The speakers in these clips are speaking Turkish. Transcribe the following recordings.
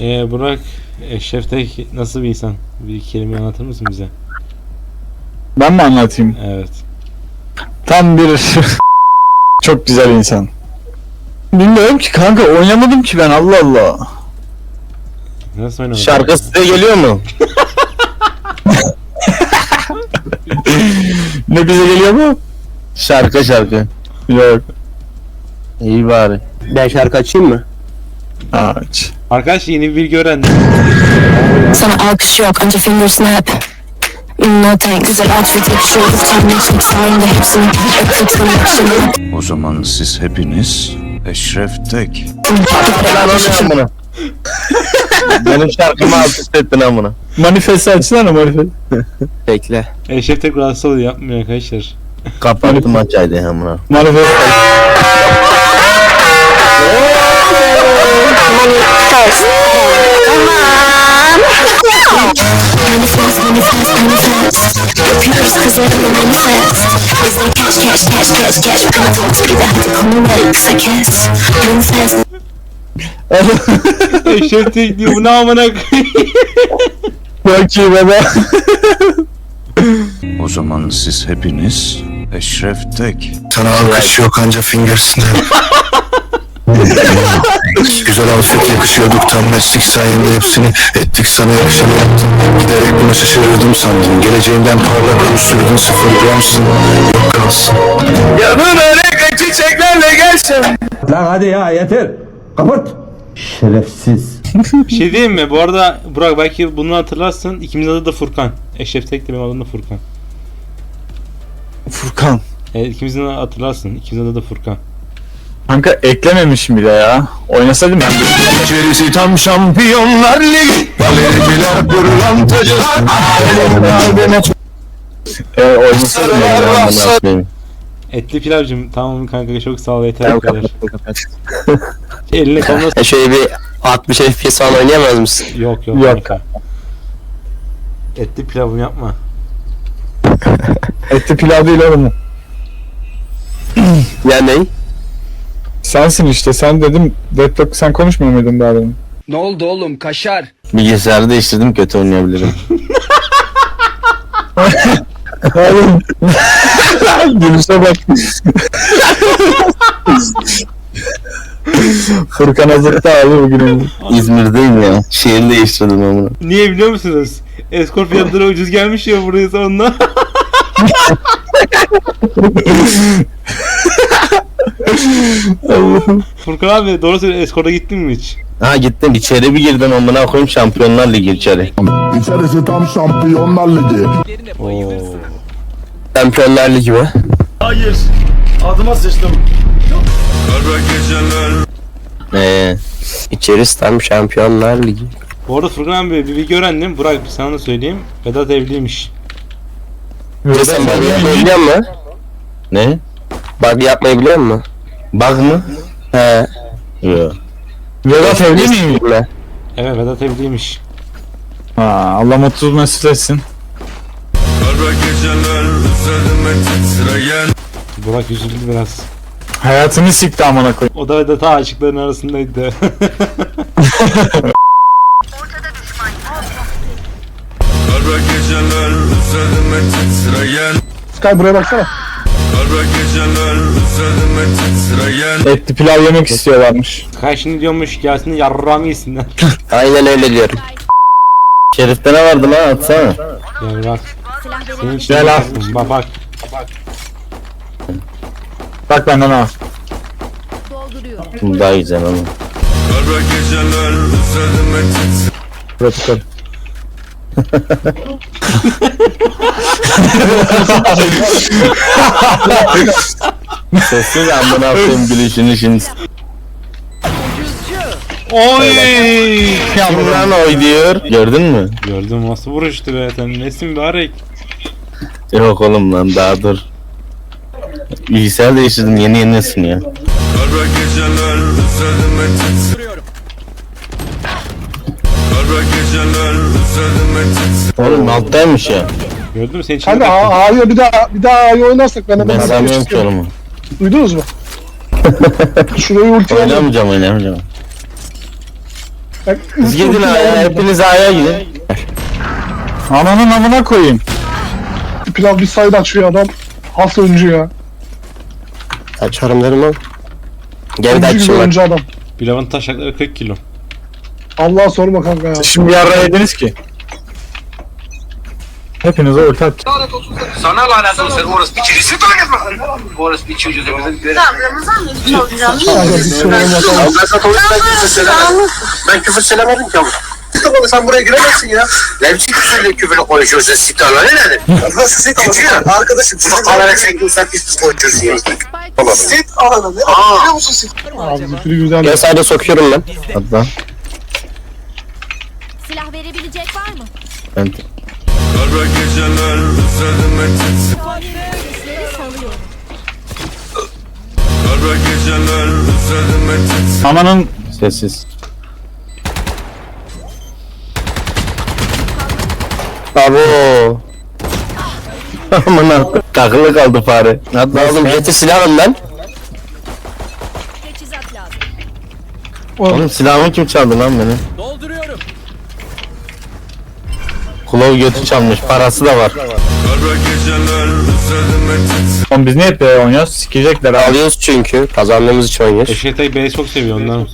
Ee, Burak, Eşref Tek nasıl bir insan? Bir kelime anlatır mısın bize? Ben mi anlatayım? Evet. Tam bir çok güzel insan. Bilmiyorum ki kanka oynamadım ki ben Allah Allah. Nasıl oynamadın? Şarkı size geliyor mu? Ne bize geliyor bu? Şarkı şarkı. Yok. İyi bari. Ben şarkı açayım mı? Aç. Arkadaş yeni bir bilgi öğrendim. Sana alkış yok anca finger snap güzel outfit sayende hepsini Öptük sana O zaman siz hepiniz Eşref Tek. Ben anlıyorum bunu. Benim şarkımı alt üst ettin amına. Manifesti açsana manifest. Bekle. Eşref Tek rahatsız oluyor yapmıyor arkadaşlar. Kapattım açaydı amına. Manifest Bana hadi konuları kısa kes Manifest Eşref Tek diyor bu ne amına iyi baba. O zaman siz hepiniz Eşref Tek. Sana alkış yok anca finger snap. Güzel outfit yakışıyorduk tam meslek sayende hepsini ettik sana yakışanı yaptım Giderek buna şaşırırdım sandım Geleceğimden parlak oluşturdun sıfır gramsın Yok kalsın Yanına ne çiçeklerle gelsin. Lan hadi ya yeter. Kapat. Şerefsiz. Bir şey diyeyim mi? Bu arada Burak belki bunu hatırlarsın. İkimizin adı da Furkan. Eşref Tek de benim adım da Furkan. Furkan. Evet ikimizin adı hatırlarsın. İkimizin adı da Furkan. Kanka eklememişim bile ya. Oynasaydım ben de. İçerisi tam şampiyonlar ligi Galericiler pırlantacılar E, oynasaydım ben de. Etli pilavcım tamam kanka çok sağ ol yeter Tamam bu kadar. Eline koluna E şöyle bir 60 FPS falan oynayamaz mısın? Yok yok. Yok. kanka. Etli pilavım yapma. Etli pilav değil oğlum. Ya ne? Sensin işte sen dedim. Deadlock sen konuşmuyor muydun daha demin? Ne oldu oğlum kaşar? Bilgisayarı değiştirdim kötü oynayabilirim. Oğlum. Gülüşe bak. Furkan hazırda abi bugün. İzmir'deyim ya. Şehir değiştirdim amına. Niye biliyor musunuz? Eskort fiyatları ucuz gelmiş ya buraya sonunda. Furkan abi doğru söyle eskorta gittin mi hiç? Ha gittim içeri bir girdim amına koyayım Şampiyonlar Ligi içeri. İçerisi tam şampiyonlar ligi Oo. Şampiyonlar Ligi mi? Eee içerisi tam Şampiyonlar Ligi. Bu arada Furkan abi bir bilgi öğrendim. Burak sana da söyleyeyim. Vedat evliymiş. Biliyor musun? Ne? Bug yapmayı biliyor musun? Bug mı? He. Yok. Vedat evli miyim? Ne? Evet Vedat evliymiş. Ha, Allah mutlu mesut etsin. Burak üzüldü biraz. Hayatını sikti amına koy. O da Vedat'a aşıkların arasındaydı. Sky buraya baksana. Etli pilav yemek istiyorlarmış. Şimdi diyormuş gelsin yarrağımı yesinler. Aynen öyle diyorum. Şerif'te ne vardı lan atsana. ya bırak. Senin için Gel al. Bak bak. Bak benden al. Bu daha güzel ama. Protokol. Sessiz amına koyayım gülüşünü şimdi. Oy! Kim lan oy diyor. Gördün mü? Gördüm nasıl vuruştu be sen nesin mübarek. Yok oğlum lan daha dur. Bilgisayar değiştirdim yeni Oğlum alttaymış ya. Gördün mü senin için? Kanka A- A'yı bir daha bir daha A'yı oynarsak ben Ben hemen sanmıyorum ki oğlum. Duydunuz mu? Şurayı ulti alacağım. Oynamayacağım oynamayacağım. Bak, Siz gidin aya hepiniz aya gidin. Ananın amına koyayım. Pilav bir sayda açıyor adam. Has oyuncu ya. Açarım derim lan. Gel de gibi açayım bak. adam. Pilavın taşakları 40 kilo. Allah'a sorma kanka ya. Şimdi yarra yediniz ki. Hepinize ulti atacağım. Sana lanet olsun orası bir çirisi tanıdık mı? Orası bir çocuğu da bizim Kanka bir sorun yok. Ben Katolik'ten küfür söylemedim. Ben küfür söylemedim ki ama. Oğlum sen buraya giremezsin ya. Lemsi küfürle küfürle konuşuyorsun siktarla ne dedi? Nasıl sit ama arkadaşım. Kamera çektin sen pis pis konuşuyorsun ya. Tamam. Sit ananı ne? Biliyor musun sit? Abi güzel. Gel sayda sokuyorum ben. Hadi lan. Silah verebilecek var mı? Ben Kara geceler üzerime salıyorum. Kara geceler üzerime titrer Ananın sessiz. Abo. Amına takılı kaldı fare. Hadi oğlum getir silahım lan. Teçhizat lazım. Oğlum silahımı kim çaldı lan beni? Dolduruyorum. Kulov götü çalmış parası da var. Oğlum biz niye hep böyle oynuyoruz? Sikecekler abi. Alıyoruz çünkü kazandığımız için oynuyoruz. Eşref Tek beni çok seviyor ondan.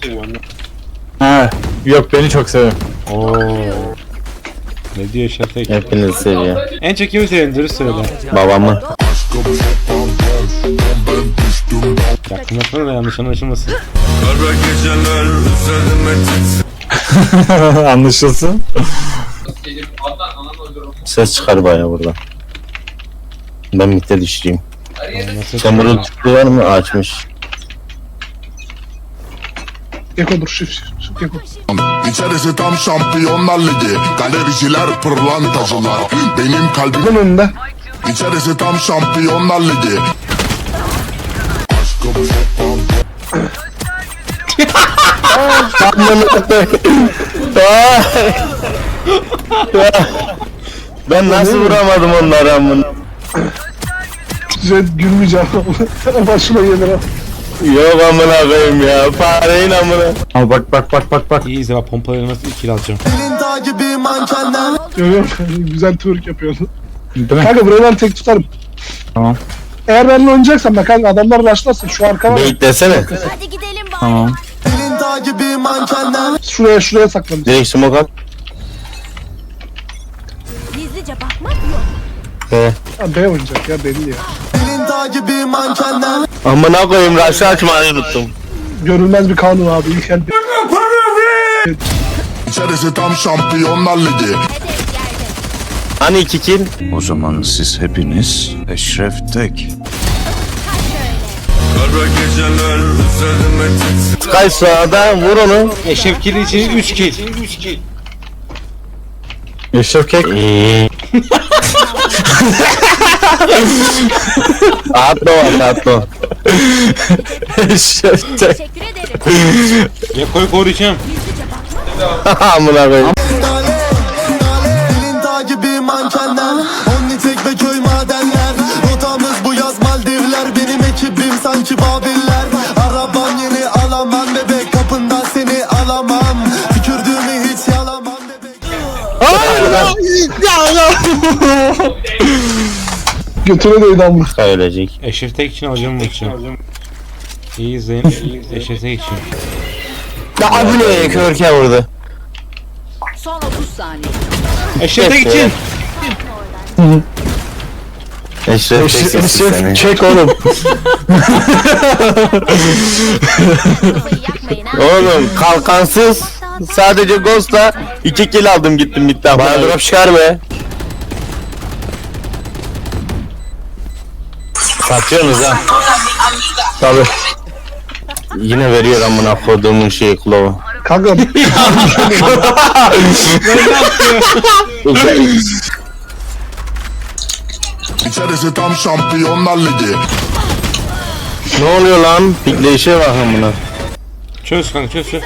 Ha. Yok beni çok seviyor. Oo. Ne diyor Eşref Tek? Hepinizi seviyor. En çok kimi seviyorsun dürüst söyle. Babamı. Yakınlaşma da yanlış anlaşılmasın. Anlaşılsın. Ses çıkar baya burada. Ben mitte düşüreyim. Nasıl? Sen bunun tuttu var mı? Açmış. Geko dur şif şif. İçerisi tam şampiyonlar ligi Galericiler pırlantacılar Benim kalbim Bunun önünde. İçerisi tam şampiyonlar ligi ben nasıl vuramadım onları amına? Size gülmeyeceğim. Başıma gelir ha. Yok amına koyayım ya. Fareyin amına. Al bak bak bak bak bak. İyi izle bak pompaları nasıl ikili alacağım. Görüyorum güzel twerk yapıyorsun. Değil mi? Kanka burayı ben tek tutarım. Tamam. Eğer benimle oynayacaksan bak kanka adamlar başlasın şu arka var. ya, desene. Hadi gidelim bari. Tamam. Şuraya şuraya saklanın. Direkt smoke at. He. Ha, B oynayacak ya belli ya. Amına koyayım raşı açmayı unuttum. Görülmez bir kanun abi. İlk el İçerisi tam şampiyonlar ligi. Hani iki kill? O zaman siz hepiniz Eşref Tek. Kaç sağda vur onu. Eşref kill için 3 kill. Eşref kek. Atla o atla o. Eşref tek. Teşekkür ederim. Ya koy koruyacağım. Gizlice bakmak Amına koyayım. gibi mankenler Onni götüne değdi amına. Ölecek. Eşref Tek için bu için. İyi izleyin. Eşref Tek için. Ya bu ne körke vurdu. Son 30 saniye. Eşref Tek için. Eşref Eşref, Eşref çek oğlum. Oğlum kalkansız sadece Ghost'la 2 kill aldım gittim bitti. Bana drop çıkar be. Satıyorsunuz ha. Tabii. Yine veriyor amına koduğumun şeyi kulağı. Kanka İçerisi tam şampiyonlar ligi ne oluyor lan? Pikleyişe bak amına. Çöz kanka çöz çöz.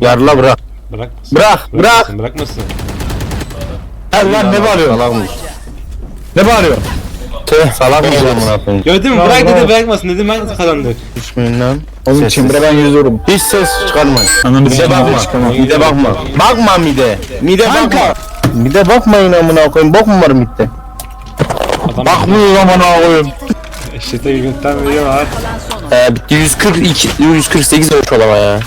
Yarla bırak. Bırakmasın. Bırak bırak. Bırakmasın. Bırakmasın. Gel lan ne bağırıyorsun? Salakmış. Ne bağırıyorsun? Tüh salak mı amına koyayım? Gördün mü? Bırak dedi bırakmasın dedim ben kazandık. Düşmeyin lan. Oğlum çembere ben yüzüyorum. Hiç ses çıkarmayın. Ananı Mide bakma. Mide bakma. Bakma mide. Mide bakma. Mide bakmayın amına koyayım. Bok mu var midde? Bakmıyor zaman ağlayım. eşete gülmekten veriyorlar. Ee, bitti 142 148 olmuş olama ya.